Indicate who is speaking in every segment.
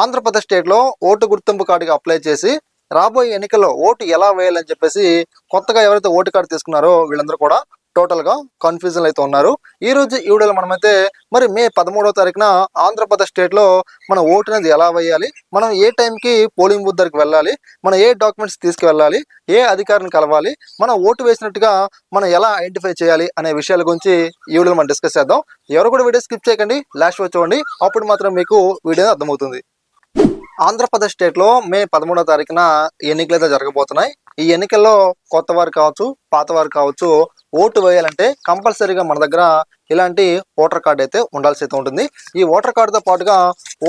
Speaker 1: ఆంధ్రప్రదేశ్ స్టేట్లో ఓటు గుర్తింపు కార్డుకి అప్లై చేసి రాబోయే ఎన్నికల్లో ఓటు ఎలా వేయాలని చెప్పేసి కొత్తగా ఎవరైతే ఓటు కార్డు తీసుకున్నారో వీళ్ళందరూ కూడా టోటల్గా కన్ఫ్యూజన్ అయితే ఉన్నారు. ఈ రోజు ఈ వీడియోలో మనమైతే మరి మే పదమూడవ తారీఖున ఆంధ్రప్రదేశ్ స్టేట్లో మన ఓటు అనేది ఎలా వేయాలి? మనం ఏ టైంకి పోలింగ్ బూత్ దగ్గరికి వెళ్ళాలి? మనం ఏ డాక్యుమెంట్స్ తీసుకువెళ్ళాలి? ఏ అధికారిని కలవాలి? మనం ఓటు వేసినట్టుగా మనం ఎలా ఐడెంటిఫై చేయాలి అనే విషయాల గురించి ఈ వీడియోలో మనం డిస్కస్ చేద్దాం. ఎవరు కూడా వీడియో స్కిప్ చేయకండి లాస్ట్ వచ్చి చూడండి. అప్పుడు మాత్రం మీకు వీడియో అర్థమవుతుంది. ఆంధ్రప్రదేశ్ స్టేట్లో మే పదమూడవ తారీఖున ఎన్నికలు అయితే జరగబోతున్నాయి. ఈ ఎన్నికల్లో కొత్త వారు కావచ్చు పాత వారు కావచ్చు ఓటు వేయాలంటే కంపల్సరీగా మన దగ్గర ఇలాంటి ఓటర్ కార్డు అయితే ఉండాల్సి అయితే ఉంటుంది. ఈ ఓటర్ కార్డుతో పాటుగా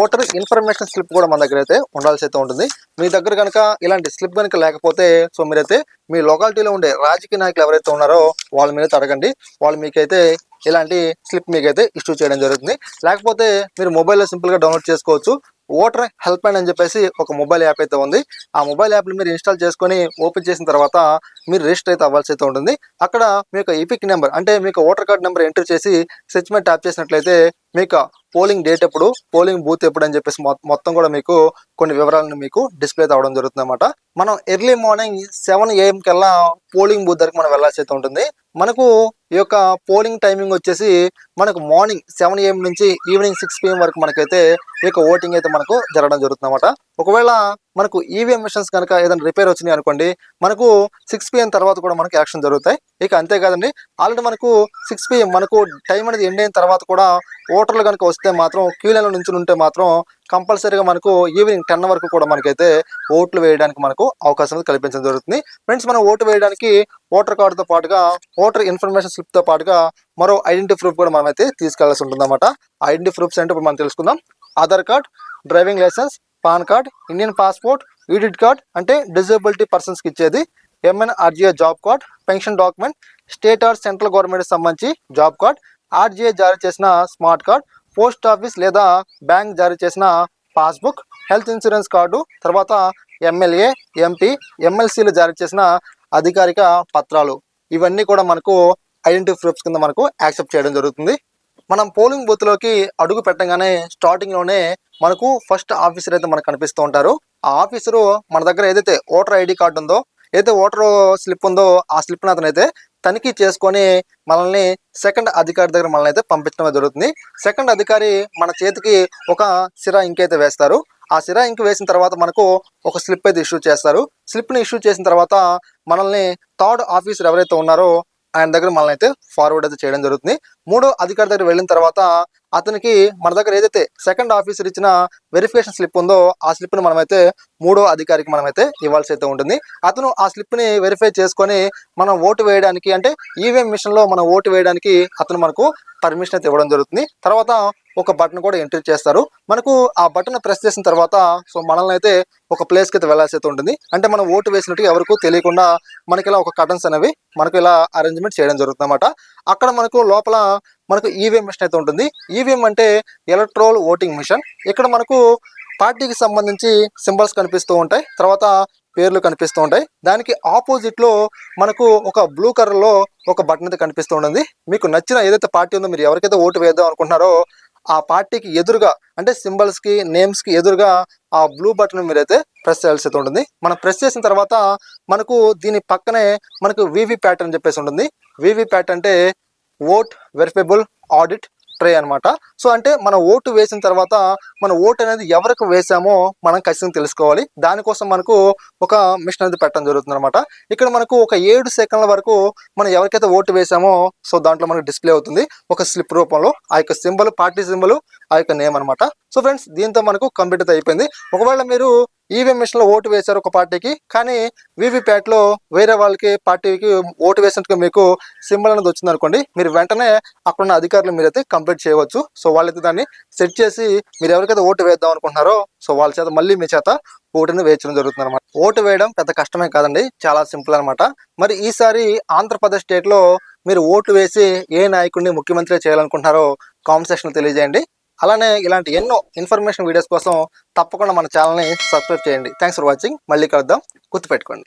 Speaker 1: ఓటర్ ఇన్ఫర్మేషన్ స్లిప్ కూడా మన దగ్గర అయితే ఉండాల్సి అయితే ఉంటుంది. మీ దగ్గర కనుక ఇలాంటి స్లిప్ కనుక లేకపోతే సో మీరైతే మీ లొకాలిటీలో ఉండే రాజకీయ నాయకులు ఎవరైతే ఉన్నారో వాళ్ళ మీద అడగండి. వాళ్ళు మీకైతే ఇలాంటి స్లిప్ మీకైతే ఇష్యూ చేయడం జరుగుతుంది. లేకపోతే మీరు మొబైల్లో సింపుల్గా డౌన్లోడ్ చేసుకోవచ్చు. ఓటర్ హెల్ప్ లైన్ అని చెప్పేసి ఒక మొబైల్ యాప్ అయితే ఉంది. ఆ మొబైల్ యాప్ని మీరు ఇన్స్టాల్ చేసుకొని ఓపెన్ చేసిన తర్వాత మీరు రిజిస్టర్ అయితే అవ్వాల్సి అయితే ఉంటుంది. అక్కడ మీ యొక్క నెంబర్ అంటే మీకు ఓటర్ కార్డ్ నెంబర్ ఎంటర్ చేసి సెర్చ్ మీద ట్యాప్ చేసినట్లయితే మీకు పోలింగ్ డేట్ ఎప్పుడు పోలింగ్ బూత్ ఎప్పుడు అని చెప్పేసి మొత్తం కూడా మీకు కొన్ని వివరాలను మీకు డిస్ప్లే అవడం జరుగుతుంది అనమాట మనం ఎర్లీ మార్నింగ్ సెవెన్ ఏఎం కల్లా పోలింగ్ బూత్ దగ్గర మనం వెళ్ళాల్సి అయితే ఉంటుంది. మనకు ఈ యొక్క పోలింగ్ టైమింగ్ వచ్చేసి మనకు మార్నింగ్ సెవెన్ ఏఎం నుంచి ఈవినింగ్ సిక్స్ పిఎం వరకు మనకైతే ఈ యొక్క ఓటింగ్ అయితే మనకు జరగడం జరుగుతుంది అనమాట ఒకవేళ మనకు ఈవీఎం మిషన్స్ కనుక ఏదైనా రిపేర్ వచ్చినాయి అనుకోండి మనకు సిక్స్ పిఎం తర్వాత కూడా మనకు యాక్షన్ జరుగుతాయి. ఇక అంతేకాదండి ఆల్రెడీ మనకు సిక్స్ పిఎం మనకు టైం అనేది ఎండ్ అయిన తర్వాత కూడా ఓటర్లు కనుక వస్తే మాత్రం క్యూ లైన్లో నుంచి ఉంటే మాత్రం కంపల్సరీగా మనకు ఈవినింగ్ టెన్ వరకు కూడా మనకైతే ఓట్లు వేయడానికి మనకు అవకాశం కల్పించడం జరుగుతుంది. ఫ్రెండ్స్ మనం ఓటు వేయడానికి ఓటర్ కార్డుతో పాటుగా ఓటర్ ఇన్ఫర్మేషన్ స్లిప్తో పాటుగా మరో ఐడెంటిటీ ప్రూఫ్ కూడా మనమైతే తీసుకెళ్ళాల్సి ఉంటుందన్నమాట. ఐడెంటిటీ ప్రూఫ్స్ అంటే ఇప్పుడు మనం తెలుసుకుందాం. Aadhaar card driving licence PAN card Indian passport UDID card అంటే డిజబిలిటీ పర్సన్స్కి ఇచ్చేది MNRGA job card pension document state or central government సంబంధించి జాబ్ కార్డ్ ఆర్జీఏ జారీ చేసిన స్మార్ట్ కార్డ్ పోస్ట్ ఆఫీస్ లేదా బ్యాంక్ జారీ చేసిన పాస్బుక్ హెల్త్ ఇన్సూరెన్స్ కార్డు తర్వాత ఎమ్మెల్యే ఎంపీ ఎమ్మెల్సీలు జారీ చేసిన అధికారిక పత్రాలు. ఇవన్నీ కూడా మనకు ఐడెంటిటీ ప్రూఫ్స్ కింద మనకు యాక్సెప్ట్ చేయడం జరుగుతుంది. మనం పోలింగ్ బూత్లోకి అడుగు పెట్టగానే స్టార్టింగ్లోనే మనకు ఫస్ట్ ఆఫీసర్ అయితే మనకు కనిపిస్తూ ఉంటారు. ఆ ఆఫీసరు మన దగ్గర ఏదైతే ఓటర్ ఐడి కార్డు ఉందో ఏదైతే ఓటర్ స్లిప్ ఉందో ఆ స్లిప్ అతను అయితే తనిఖీ చేసుకొని మనల్ని సెకండ్ అధికారి దగ్గర మనల్ని అయితే పంపించడం జరుగుతుంది. సెకండ్ అధికారి మన చేతికి ఒక సిరా ఇంకైతే వేస్తారు. ఆ సిరా ఇంక్ వేసిన తర్వాత మనకు ఒక స్లిప్ అయితే ఇష్యూ చేస్తారు. స్లిప్ని ఇష్యూ చేసిన తర్వాత మనల్ని థర్డ్ ఆఫీసర్ ఎవరైతే ఉన్నారో ఆయన దగ్గర మనల్ని అయితే ఫార్వర్డ్ అయితే చేయడం జరుగుతుంది. మూడో అధికారి దగ్గర వెళ్ళిన తర్వాత అతనికి మన దగ్గర ఏదైతే సెకండ్ ఆఫీసర్ ఇచ్చిన వెరిఫికేషన్ స్లిప్ ఉందో ఆ స్లిప్ని మనమైతే మూడో అధికారికి మనమైతే ఇవ్వాల్సి అయితే ఉంటుంది. అతను ఆ స్లిప్ని వెరిఫై చేసుకొని మనం ఓటు వేయడానికి అంటే ఈవీఎం మిషన్లో మనం ఓటు వేయడానికి అతను మనకు పర్మిషన్ అయితే ఇవ్వడం జరుగుతుంది. తర్వాత ఒక బటన్ కూడా ఎంట్రీ చేస్తారు. మనకు ఆ బటన్ ప్రెస్ చేసిన తర్వాత సో మనల్ని అయితే ఒక ప్లేస్కి అయితే వెళ్ళాల్సి అయితే ఉంటుంది. అంటే మనం ఓటు వేసినట్టు ఎవరికూ తెలియకుండా మనకి ఇలా ఒక కటన్స్ అనేవి మనకు ఇలా అరేంజ్మెంట్ చేయడం జరుగుతుంది అనమాట అక్కడ మనకు లోపల మనకు ఈవీఎం మిషన్ అయితే ఉంటుంది. ఈవీఎం అంటే ఎలక్ట్రోల్ ఓటింగ్ మిషన్. ఇక్కడ మనకు పార్టీకి సంబంధించి సింబల్స్ కనిపిస్తూ ఉంటాయి. తర్వాత పేర్లు కనిపిస్తూ ఉంటాయి. దానికి ఆపోజిట్లో మనకు ఒక బ్లూ కలర్లో ఒక బటన్ అయితే కనిపిస్తూ ఉంటుంది. మీకు నచ్చిన ఏదైతే పార్టీ ఉందో మీరు ఎవరికైతే ఓటు వేద్దాం అనుకుంటున్నారో ఆ పార్టీకి ఎదురుగా అంటే సింబల్స్కి నేమ్స్కి ఎదురుగా ఆ బ్లూ బటన్ మీరైతే ప్రెస్ చేయాల్సి అయితే ఉంటుంది. మనం ప్రెస్ చేసిన తర్వాత మనకు దీని పక్కనే మనకు వివి ప్యాట్ అని చెప్పేసి ఉంటుంది. వివి ప్యాట్ అంటే ఓట్ వెరిఫైబుల్ ఆడిట్ ట్రే అన్నమాట. సో అంటే మన ఓటు వేసిన తర్వాత మన ఓటు అనేది ఎవరికి వేసామో మనం ఖచ్చితంగా తెలుసుకోవాలి. దానికోసం మనకు ఒక మిషన్ అనేది పెట్టడం జరుగుతుంది అనమాట ఇక్కడ మనకు ఒక ఏడు సెకండ్ల వరకు మనం ఎవరికైతే ఓటు వేసామో సో దాంట్లో మనకు డిస్ప్లే అవుతుంది. ఒక స్లిప్ రూపంలో ఆ యొక్క సింబల్ పార్టీ సింబల్ ఆ యొక్క నేమ్ అనమాట సో ఫ్రెండ్స్ దీంతో మనకు కంప్లీట్ అయితే అయిపోయింది. ఒకవేళ మీరు ఈవీఎం మిషన్లో ఓటు వేశారు ఒక పార్టీకి కానీ వీవీప్యాట్లో వేరే వాళ్ళకి పార్టీకి ఓటు వేసినట్టుగా మీకు సింబల్ అనేది వచ్చింది అనుకోండి మీరు వెంటనే అక్కడ ఉన్న అధికారులు మీరైతే కంప్లీట్ చేయవచ్చు. సో వాళ్ళైతే దాన్ని సెట్ చేసి మీరు ఎవరికైతే ఓటు వేద్దాం అనుకుంటున్నారో సో వాళ్ళ చేత మళ్ళీ మీ చేత ఓటుని వేయించడం జరుగుతుంది అనమాట ఓటు వేయడం పెద్ద కష్టమే కాదండి చాలా సింపుల్ అనమాట మరి ఈసారి ఆంధ్రప్రదేశ్ స్టేట్లో మీరు ఓటు వేసి ఏ నాయకుడిని ముఖ్యమంత్రి చేయాలనుకుంటున్నారో కామెంట్ సెక్షన్లో తెలియజేయండి. అలానే ఇలాంటి ఎన్నో ఇన్ఫర్మేషన్ వీడియోస్ కోసం తప్పకుండా మన ఛానల్ని సబ్స్క్రైబ్ చేయండి. థ్యాంక్స్ ఫర్ వాచింగ్ మళ్ళీ కలుద్దాం. గుర్తుపెట్టుకోండి.